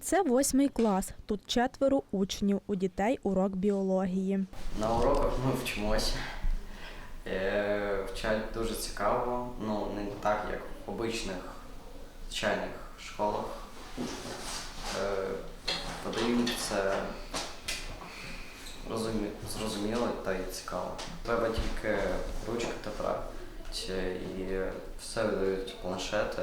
Це восьмий клас. Тут четверо учнів. У дітей урок біології. На уроках ми вчимося. Е, Вчать дуже цікаво, ну не так, як в обичних звичайних школах. Е, Подають це зрозуміло та й цікаво. Треба тільки ручки та брати, і все видають планшети.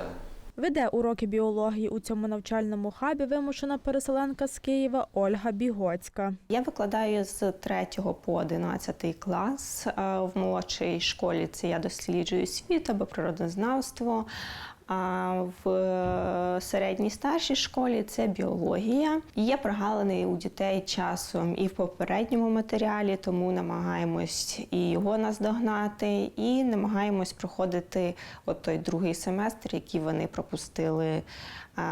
Веде уроки біології у цьому навчальному хабі вимушена переселенка з Києва Ольга Бігоцька. Я викладаю з 3 по 11 клас. В молодшій школі це я досліджую світ або природознавство. А в середній старшій школі це біологія. Є прогалини у дітей часом і в попередньому матеріалі, тому намагаємось і його наздогнати, і намагаємось проходити от той другий семестр, який вони пропустили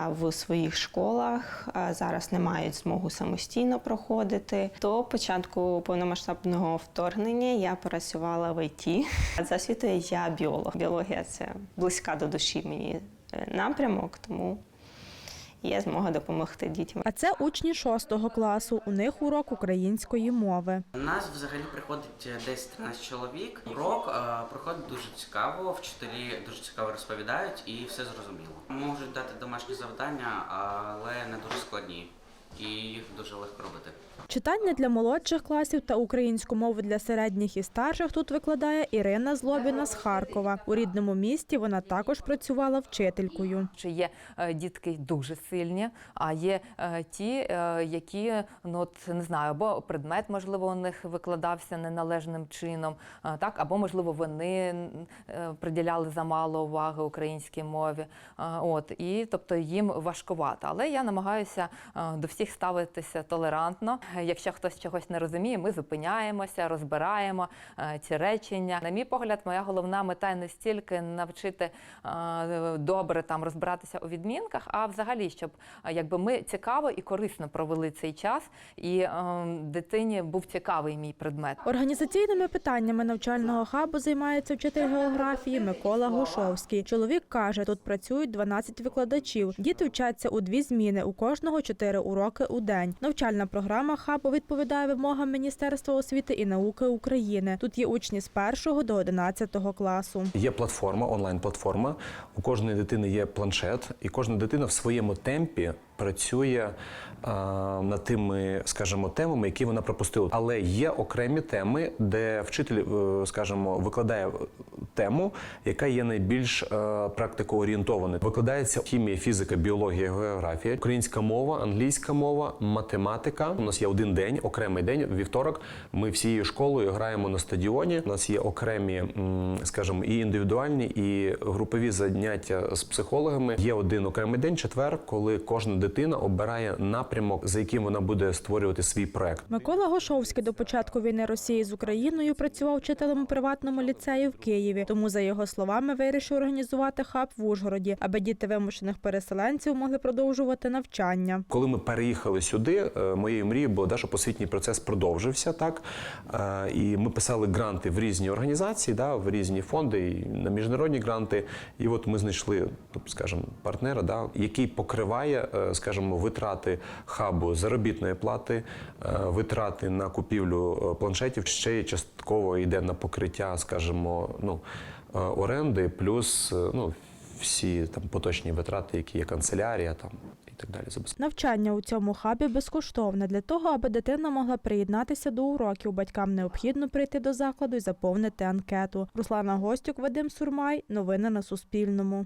в своїх школах. Зараз не мають змогу самостійно проходити. До початку повномасштабного вторгнення я працювала в ІТ. За освітою я біолог. Біологія це близька до душі мені е, напрямок, тому є змога допомогти дітям. А це учні шостого класу. У них урок української мови. У нас взагалі приходить е, десь 13 чоловік. Урок е, проходить дуже цікаво, вчителі дуже цікаво розповідають і все зрозуміло. Можуть дати домашні завдання, але не дуже складні. І їх дуже легко робити. Читання для молодших класів та українську мову для середніх і старших тут викладає Ірина Злобіна з Харкова. У рідному місті вона також працювала вчителькою. Що є е, дітки дуже сильні, а є е, ті, е, які ну от не знаю, або предмет можливо у них викладався неналежним чином, так або можливо вони приділяли замало уваги українській мові. От і тобто їм важкувато. Але я намагаюся до всіх ставитися толерантно. Якщо хтось чогось не розуміє, ми зупиняємося, розбираємо е, ці речення. На мій погляд, моя головна мета не стільки навчити е, добре там розбиратися у відмінках, а взагалі, щоб е, якби ми цікаво і корисно провели цей час, і дитині був цікавий мій предмет. Організаційними питаннями навчального хабу займається вчитель географії Микола Гушовський. Чоловік каже, тут працюють 12 викладачів. Діти вчаться у дві зміни. У кожного чотири уроки у день. Навчальна програма хабу відповідає вимогам Міністерства освіти і науки України. Тут є учні з першого до 11 класу. Є платформа, онлайн-платформа. У кожної дитини є планшет, і кожна дитина в своєму темпі працює а, над тими, скажімо, темами, які вона пропустила. Але є окремі теми, де вчитель, е, скажімо, викладає тему, яка є найбільш е, практикоорієнтованою. Викладається хімія, фізика, біологія, географія, українська мова, англійська мова, математика. У нас є один день, окремий день, вівторок. Ми всією школою граємо на стадіоні. У нас є окремі, скажімо, і індивідуальні, і групові заняття з психологами. Є один окремий день, четвер, коли кожна дитина обирає напрямок, за яким вона буде створювати свій проект. Микола Гошовський до початку війни Росії з Україною працював вчителем у приватному ліцеї в Києві. Тому, за його словами, вирішив організувати хаб в Ужгороді, аби діти вимушених переселенців могли продовжувати навчання. Коли ми переїхали сюди, е, моєю мрією було, да, щоб освітній процес продовжився, так Е, і ми писали гранти в різні організації, да, в різні фонди, і на міжнародні гранти. І от ми знайшли, ну, скажімо, партнера, да, який покриває, е, скажімо, витрати хабу заробітної плати, е, витрати на купівлю е, планшетів. Ще частково йде на покриття, скажімо, ну, е, оренди, плюс ну, всі там поточні витрати, які є канцелярія, там і так далі. Навчання у цьому хабі безкоштовне. Для того, аби дитина могла приєднатися до уроків, батькам необхідно прийти до закладу і заповнити анкету. Руслана Гостюк, Вадим Сурмай. Новини на Суспільному.